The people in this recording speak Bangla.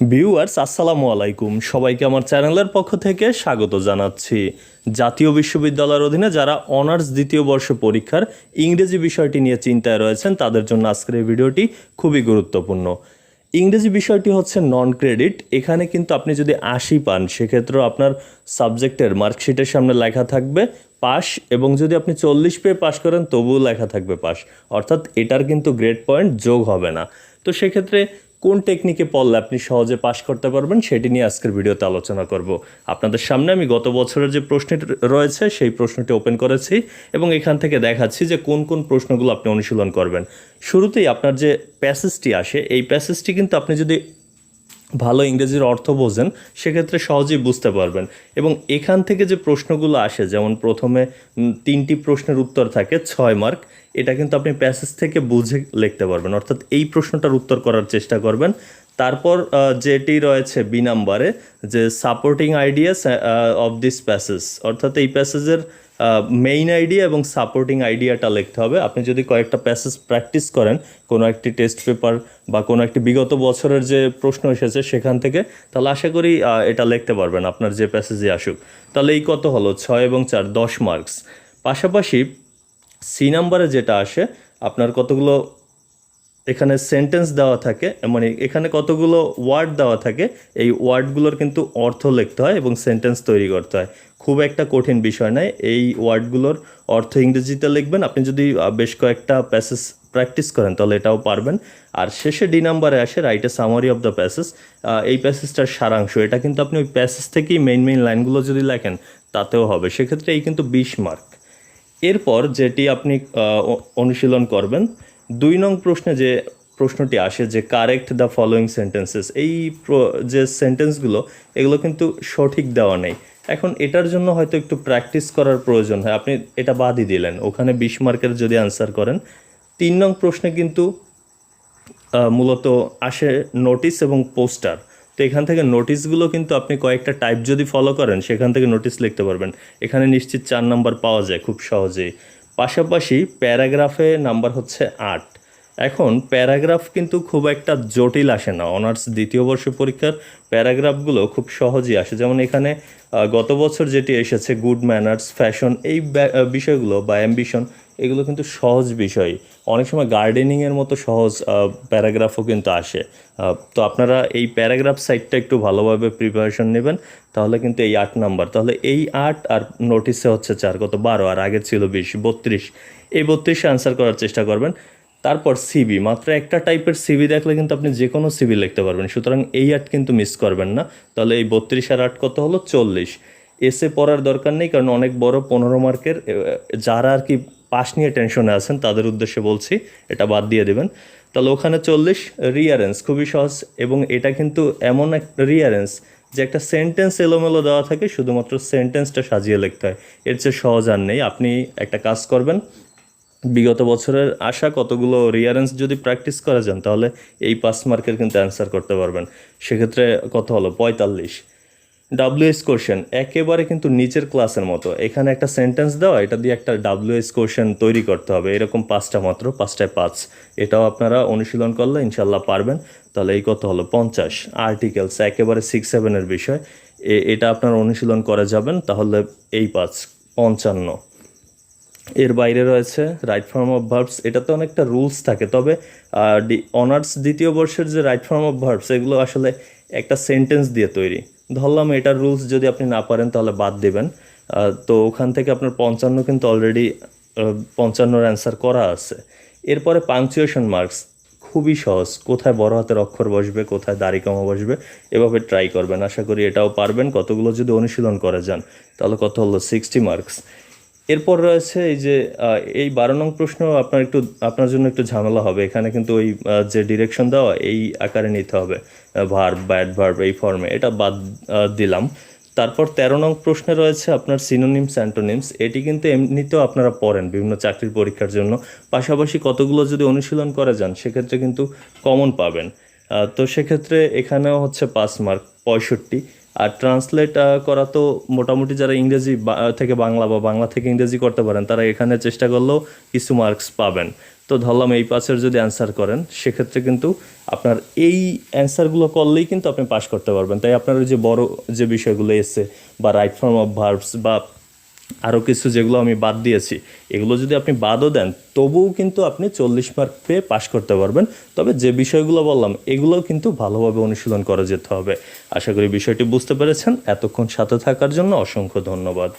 ভিউয়ার্স, আসসালামু আলাইকুম। সবাইকে আমার চ্যানেলের পক্ষ থেকে স্বাগত জানাচ্ছি। জাতীয় বিশ্ববিদ্যালয়ের অধীনে যারা অনার্স দ্বিতীয় বর্ষ পরীক্ষার ইংরেজি বিষয়টি নিয়ে চিন্তায় রয়েছেন, তাদের জন্য আজকের এই ভিডিওটি খুবই গুরুত্বপূর্ণ। ইংরেজি বিষয়টি হচ্ছে নন ক্রেডিট এখানে কিন্তু আপনি যদি আশি পান, সেক্ষেত্রেও আপনার সাবজেক্টের মার্কশিটের সামনে লেখা থাকবে পাস এবং যদি আপনি চল্লিশ পেয়ে পাস করেন, তবুও লেখা থাকবে পাস অর্থাৎ এটার কিন্তু গ্রেড পয়েন্ট যোগ হবে না। তো সেক্ষেত্রে কোন টেকনিকে পড়লে আপনি সহজে পাশ করতে পারবেন সেটি নিয়ে আজকের ভিডিওতে আলোচনা করব। আপনাদের সামনে আমি গত বছরের যে প্রশ্নটি রয়েছে সেই প্রশ্নটি ওপেন করেছি এবং এখান থেকে দেখাচ্ছি যে কোন কোন প্রশ্নগুলো আপনি অনুশীলন করবেন। শুরুতেই আপনার যে প্যাসেজটি আসে, এই প্যাসেজটি কিন্তু আপনি যদি ভালো ইংরেজির অর্থ বোঝেন, সেক্ষেত্রে সহজেই বুঝতে পারবেন। এবং এখান থেকে যে প্রশ্নগুলো আসে, যেমন প্রথমে তিনটি প্রশ্নের উত্তর থাকে, ছয় মার্ক, এটা কিন্তু আপনি প্যাসেজ থেকে বুঝে লিখতে পারবেন। অর্থাৎ এই প্রশ্নটার উত্তর করার চেষ্টা করবেন। তারপর যেটি রয়েছে বি নাম্বারে, যে supporting ideas of this passage অর্থাৎ এই প্যাসেজের মেইন আইডিয়া এবং সাপোর্টিং আইডিয়াটা লিখতে হবে। আপনি যদি কয়েকটা প্যাসেজ প্র্যাকটিস করেন, কোনো একটি টেস্ট পেপার বা কোনো একটি বিগত বছরের যে প্রশ্ন এসেছে সেখান থেকে, তাহলে আশা করি এটা লিখতে পারবেন আপনার যে প্যাসেজে আসুক। তাহলে এই কত হলো? ছয় এবং চার, দশ মার্কস পাশাপাশি সি নাম্বারে যেটা আসে, আপনার কতগুলো এখানে সেন্টেন্স দেওয়া থাকে মানে এখানে কতগুলো ওয়ার্ড দেওয়া থাকে, এই ওয়ার্ডগুলোর কিন্তু অর্থ লিখতে হয় এবং সেন্টেন্স তৈরি করতে হয়। খুব একটা কঠিন বিষয় নয়, এই ওয়ার্ডগুলোর অর্থ ইংরেজিতে লিখবেন। আপনি যদি বেশ কয়েকটা প্যাসেজ প্র্যাকটিস করেন, তাহলে এটাও পারবেন। আর শেষে ডি নাম্বারে আসে right a summary of the passage এই প্যাসেজটার সারাংশ। এটা কিন্তু আপনি ওই প্যাসেজ থেকেই মেইন মেইন লাইনগুলো যদি লেখেন, তাতেও হবে। সেক্ষেত্রে এই কিন্তু বিশ মার্ক এরপর যেটি আপনি অনুশীলন করবেন দুই নং প্রশ্নে যে প্রশ্নটি আসে যে কারেক্ট দ্য ফলোয়িং সেন্টেন্সেস এই যে সেন্টেন্সগুলো এগুলো কিন্তু সঠিক দেওয়া নেই। এখন এটার জন্য হয়তো একটু প্র্যাকটিস করার প্রয়োজন হয়। আপনি এটা বাদই দিলেন। ওখানে বিশ মার্কের যদি আনসার করেন, তিন নং প্রশ্নে কিন্তু মূলত আসে নোটিশ এবং পোস্টার তো এখান থেকে নোটিশগুলো কিন্তু আপনি কয়েকটা টাইপ যদি ফলো করেন, সেখান থেকে নোটিশ লিখতে পারবেন। এখানে নিশ্চিত চার নাম্বার পাওয়া যায় খুব সহজেই। পাশাপাশি প্যারাগ্রাফে নাম্বার হচ্ছে আট। এখন প্যারাগ্রাফ কিন্তু খুব একটা জটিল আসে না। অনার্স দ্বিতীয় বর্ষ পরীক্ষার প্যারাগ্রাফগুলো খুব সহজেই আসে। যেমন এখানে গত বছর যেটি এসেছে, গুড ম্যানার্স, ফ্যাশন, এই বিষয়গুলো বা অ্যাম্বিশন, এগুলো কিন্তু সহজ বিষয়। অনেক সময় গার্ডেনিংয়ের মতো সহজ প্যারাগ্রাফও কিন্তু আসে। তো আপনারা এই প্যারাগ্রাফ সাইডটা একটু ভালোভাবে প্রিপারেশন নেবেন, তাহলে কিন্তু এই আট নাম্বার। তাহলে এই আট আর নোটিসে হচ্ছে চার কত বারো, আর আগে ছিল বিশ, বত্রিশ। এই বত্রিশে আনসার করার চেষ্টা করবেন। তারপর সিবি মাত্র একটা টাইপের সিবি দেখলে কিন্তু আপনি যে কোনো সিবি লিখতে পারবেন। সুতরাং এই আট কিন্তু মিস করবেন না। তাহলে এই বত্রিশ আর আট কত হলো? চল্লিশ। এসে পড়ার দরকার নেই, কারণ অনেক বড় পনেরো মার্কের যারা আর কি পাশ নিয়ে টেনশনে আছেন, তাদের উদ্দেশ্যে বলছি, এটা বাদ দিয়ে দেবেন। তাহলে ওখানে চল্লিশ রিয়ারেন্স খুবই সহজ। এবং এটা কিন্তু এমন এক রিয়ারেন্স যে একটা সেন্টেন্স এলোমেলো দেওয়া থাকে, শুধুমাত্র সেন্টেন্সটা সাজিয়ে লিখতে হয়। এর চেয়ে সহজ আর নেই। আপনি একটা কাজ করবেন বিগত বছরের আসা কতগুলো রিয়ারেন্স যদি প্র্যাকটিস করা যান, তাহলে এই পাস মার্কের কিন্তু অ্যান্সার করতে পারবেন। সেক্ষেত্রে কত হলো পঁয়তাল্লিশ। ডাব্লিউএস কোশ্চেন একেবারে কিন্তু নিচের ক্লাসের মতো। এখানে একটা সেন্টেন্স দেওয়া, এটা দিয়ে একটা ডাব্লিউএস কোশ্চেন তৈরি করতে হবে। এরকম পাঁচটা মাত্র, পাঁচটায় পাঁচ। এটাও আপনারা অনুশীলন করলে ইনশাল্লাহ পারবেন। তাহলে এই কত হলো পঞ্চাশ। আর্টিকেলস একেবারে সিক্স সেভেনের বিষয়। এটা আপনারা অনুশীলন করে যাবেন, তাহলে এই পাঁচ, পঞ্চান্ন। এর বাইরে রয়েছে রাইট ফর্ম অফ ভার্বস এটাতে অনেকটা রুলস থাকে। তবে অনার্স দ্বিতীয় বর্ষের যে রাইট ফর্ম অফ ভার্বস এগুলো আসলে একটা সেন্টেন্স দিয়ে তৈরি। ধরলাম এটার রুলস যদি আপনি না পারেন, তাহলে বাদ দেবেন। তো ওখান থেকে আপনার পঞ্চান্ন কিন্তু অলরেডি পঞ্চান্নর অ্যান্সার করা আছে। এরপরে পাংচুয়েশন মার্কস খুবই সহজ। কোথায় বড় হাতের অক্ষর বসবে, কোথায় দাড়ি কমা বসবে, এভাবে ট্রাই করবেন। আশা করি এটাও পারবেন। কতগুলো যদি অনুশীলন করে যান, তাহলে কত হলো? সিক্সটি মার্কস এরপর রয়েছে এই যে এই বারো নং প্রশ্ন আপনার একটু, আপনার জন্য একটু ঝামেলা হবে। এখানে কিন্তু ওই যে ডিরেকশন দেওয়া, এই আকারে নিতে হবে ভার্ব ব্যাড ভার্ব এই ফর্মে এটা বাদ দিলাম। তারপর তেরো নং প্রশ্নে রয়েছে আপনার সিনোনিমস অ্যান্টোনিমস এটি কিন্তু এমনিতেও আপনারা পড়েন বিভিন্ন চাকরির পরীক্ষার জন্য। পাশাপাশি কতগুলো যদি অনুশীলন করে যান, সেক্ষেত্রে কিন্তু কমন পাবেন। তো সেক্ষেত্রে এখানেও হচ্ছে পাস মার্ক পঁয়ষট্টি। আর ট্রান্সলেট করা তো মোটামুটি যারা ইংরেজি থেকে বাংলা বা বাংলা থেকে ইংরেজি করতে পারেন, তারা এখানে চেষ্টা করলেও কিছু মার্কস পাবেন। তো ধরলাম এই পাসের যদি অ্যান্সার করেন, সেক্ষেত্রে কিন্তু আপনার এই অ্যান্সারগুলো করলেই কিন্তু আপনি পাশ করতে পারবেন। তাই আপনার যে বড় যে বিষয়গুলো এসে বা রাইট ফর্ম অফ ভার্বস বা আরও কিছু যেগুলো আমি বাদ দিয়েছি, এগুলো যদি আপনি বাদও দেন, তবুও কিন্তু আপনি চল্লিশ মার্ক পেয়ে পাশ করতে পারবেন। তবে যে বিষয়গুলো বললাম, এগুলো কিন্তু ভালোভাবে অনুশীলন করা যেতে হবে। আশা করি বিষয়টি বুঝতে পেরেছেন। এতক্ষণ সাথে থাকার জন্য অসংখ্য ধন্যবাদ।